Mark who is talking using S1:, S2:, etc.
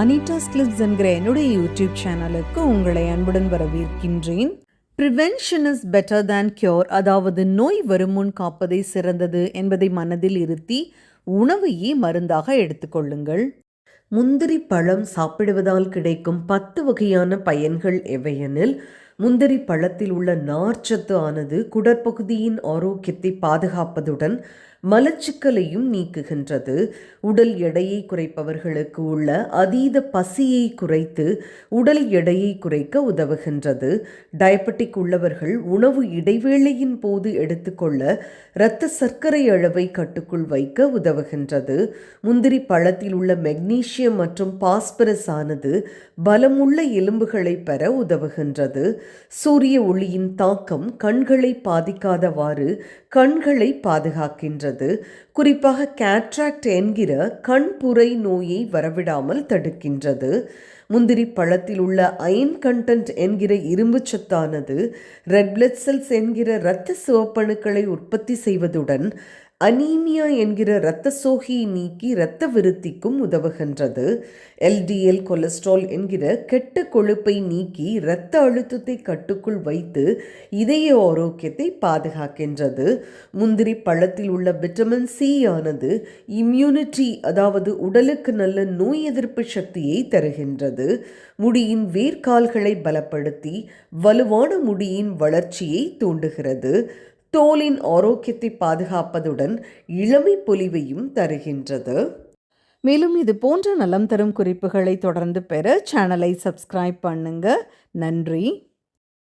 S1: Anita's clips என்கிற என்னுடைய YouTube சேனலுக்கு உங்களை அன்புடன் வரவேற்கின்றேன். Prevention is better than cure அதாவது நோய் வருமுன் காப்பதே சிறந்தது என்பதை மனதில் இருத்தி உணவையே மருந்தாக எடுத்துக்கொள்ளுங்கள்
S2: முந்திரி பழம் சாப்பிடுவதால் கிடைக்கும் பத்து வகையான பயன்கள் எவையெனில் முந்திரி பழத்தில் உள்ள நார்ச்சத்து ஆனது குடற்பகுதியின் ஆரோக்கியத்தை பாதுகாப்பதுடன் மலச்சிக்கலையும் நீக்குகின்றது. உடல் எடையை குறைப்பவர்களுக்கு உள்ள அதீத பசியை குறைத்து உடல் எடையை குறைக்க உதவுகின்றது. டயபெட்டிக் உள்ளவர்கள் உணவு இடைவேளையின் போது எடுத்துக்கொள்ள இரத்த சர்க்கரை அளவை கட்டுக்குள் வைக்க உதவுகின்றது. முந்திரி பழத்தில் உள்ள மெக்னீசியம் மற்றும் பாஸ்பரஸ் ஆனது பலமுள்ள எலும்புகளை பெற உதவுகின்றது. சூரிய ஒளியின் தாக்கம் கண்களை பாதிக்காதவாறு கண்களை பாதுகாக்கின்றது. குறிப்பாக கேட்ராக்ட் என்கிற கண்புரை நோயை வரவிடாமல் தடுக்கின்றது. முந்திரி பழத்தில் உள்ள அயன் கண்டென்ட் என்கிற இரும்பு சத்தானது ரெட் பிளட் செல்ஸ் என்கிற இரத்த சிவப்பணுக்களை உற்பத்தி செய்வதுடன் அனீமியா என்கிற இரத்த சோகையை நீக்கி இரத்த விருத்திக்கும் உதவுகின்றது எல்டிஎல் கொலஸ்ட்ரால் என்கிற கெட்ட கொழுப்பை நீக்கி இரத்த அழுத்தத்தை கட்டுக்குள் வைத்து இதய ஆரோக்கியத்தை பாதுகாக்கின்றது. முந்திரி பழத்தில் உள்ள விட்டமின் சி ஆனது இம்யூனிட்டி அதாவது உடலுக்கு நல்ல நோய் எதிர்ப்பு சக்தியை தருகின்றது. முடியின் வேர்க்கால்களை பலப்படுத்தி வலுவான முடியின் வளர்ச்சியை தூண்டுகிறது. தோலின் ஆரோக்கியத்தை பாதுகாப்பதுடன் இளமை பொலிவையும் தருகின்றது.
S1: மேலும் இது போன்ற நலம் தரும் குறிப்புகளை தொடர்ந்து பெற சேனலை சப்ஸ்கிரைப் பண்ணுங்க. நன்றி.